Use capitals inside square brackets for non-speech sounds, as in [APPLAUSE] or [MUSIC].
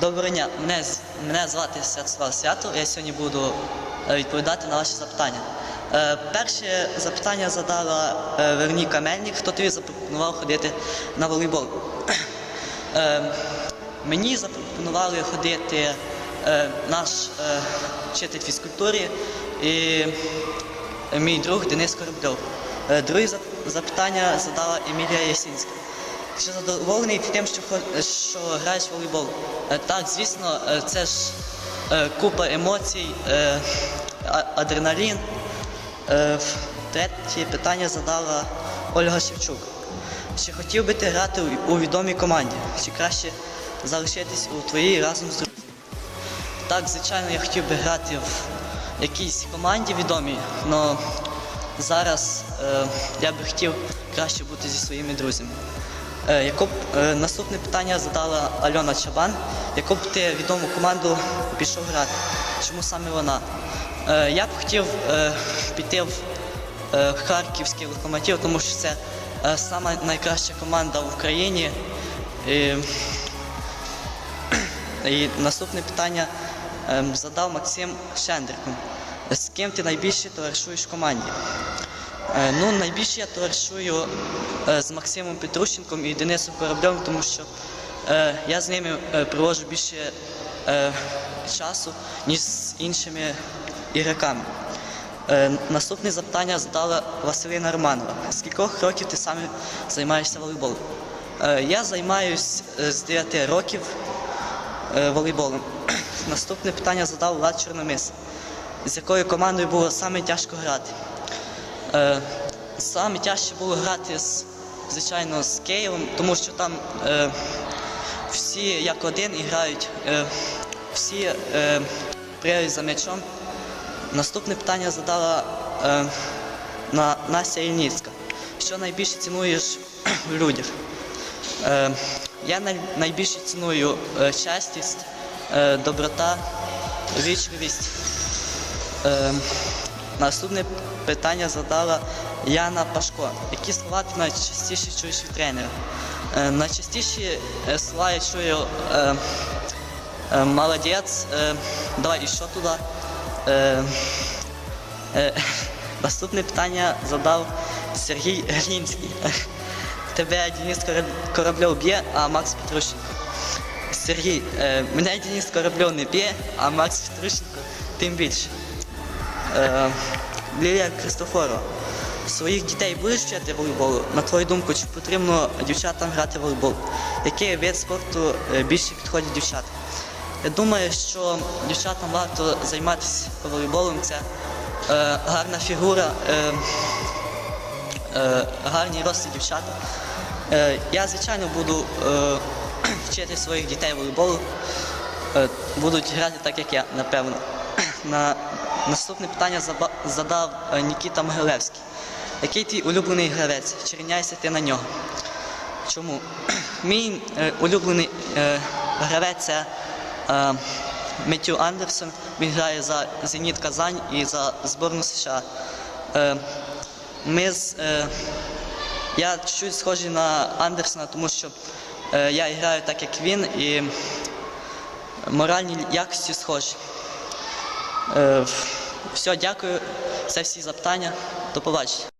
Доброго дня, мене, мене звати Святослав Свято. Я сьогодні буду е, відповідати на ваші запитання. Е, перше запитання задала е, Вероніка Мельник, хто тобі запропонував ходити на волейбол. Е, мені запропонували ходити наш е, вчитель фізкультури і мій друг Денис Корабльов. Е, друге запитання задала Емілія Ясінська. Чи задоволений тим, що, що граєш в волейбол? Е, Так, звісно, е, це ж е, купа емоцій, е, адреналін. Е, Третє питання задала Ольга Шевчук. Чи хотів би ти грати у відомій команді? Чи краще залишитись у твоїй разом з друзями? Так, звичайно, я хотів би грати в якійсь команді відомій, але зараз е, я би хотів краще бути зі своїми друзями. Е, яку е, наступне питання задала Альона Чабан. Яку б ти відому команду пішов грати? Чому саме вона? Е, я б хотів е, піти в е, Харківський локомотив, тому що це е, сама найкраща команда в Україні. І [CLEARS THROAT] і наступне питання задав Максим Шендриком. З ким ти найбільше товаришуєш в команді? Е, ну, найбільше я товаришую е, з Максимом Петрущенком і Денисом Кораблем, тому що е, я з ними проводжу більше часу, ніж з іншими ігроками. Наступне запитання задала Василина Романова. З кількох років ти саме займаєшся волейболом? Я займаюся з 9 років волейболом. Наступне питання задав Влад Чорномис. З якою командою було саме тяжко грати? Е, саме тяжче було грати з, звичайно, з Києвом, тому що там е, всі як один і грають, е, всі е, пригають за м'ячом. Наступне питання задала е, на Настя Ільницька. Що найбільше цінуєш в людях? Е, я най- найбільше ціную е, щастість, доброта, вічливість. Е, наступне питання задала Яна Пашко. Які слова ти найчастіше чуєш від тренера? Е, найчастіші е, слова я чую е, е, молодець, е, давай і що туди. Е, е, наступне питання задав Сергій Глінський. Тебе Денис Кораб- Корабльов б'є, а Макс Петрущенко. Сергій, е, мене Денис Корабльов не б'є, а Макс Петрущенко тим більше. Е, Лілія Христофорова. Своїх дітей будеш вчити волейболу? На твою думку, чи потрібно дівчатам грати в волейбол? Який вид спорту е, більше підходить дівчатам? Я думаю, що дівчатам варто займатися волейболом. Це е, гарна фігура, е, е, гарні рости дівчата. Е, я, звичайно, буду е, вчити своїх дітей волейболу. Е, будуть грати так, як я, напевно. [CLEARS THROAT] На наступне питання задав е, Нікіта Могилевський. Який твій улюблений гравець? Чи ти на нього? Чому? [CLEARS THROAT] Мій е, улюблений гравець це Меттю Андерсон. Він грає за Зеніт Казань і за збірну США. Ми з, я чуть схожий на Андерсона, тому що я граю так, як він, і моральні якості схожі. Е, все, дякую. Це всі запитання. До побачення.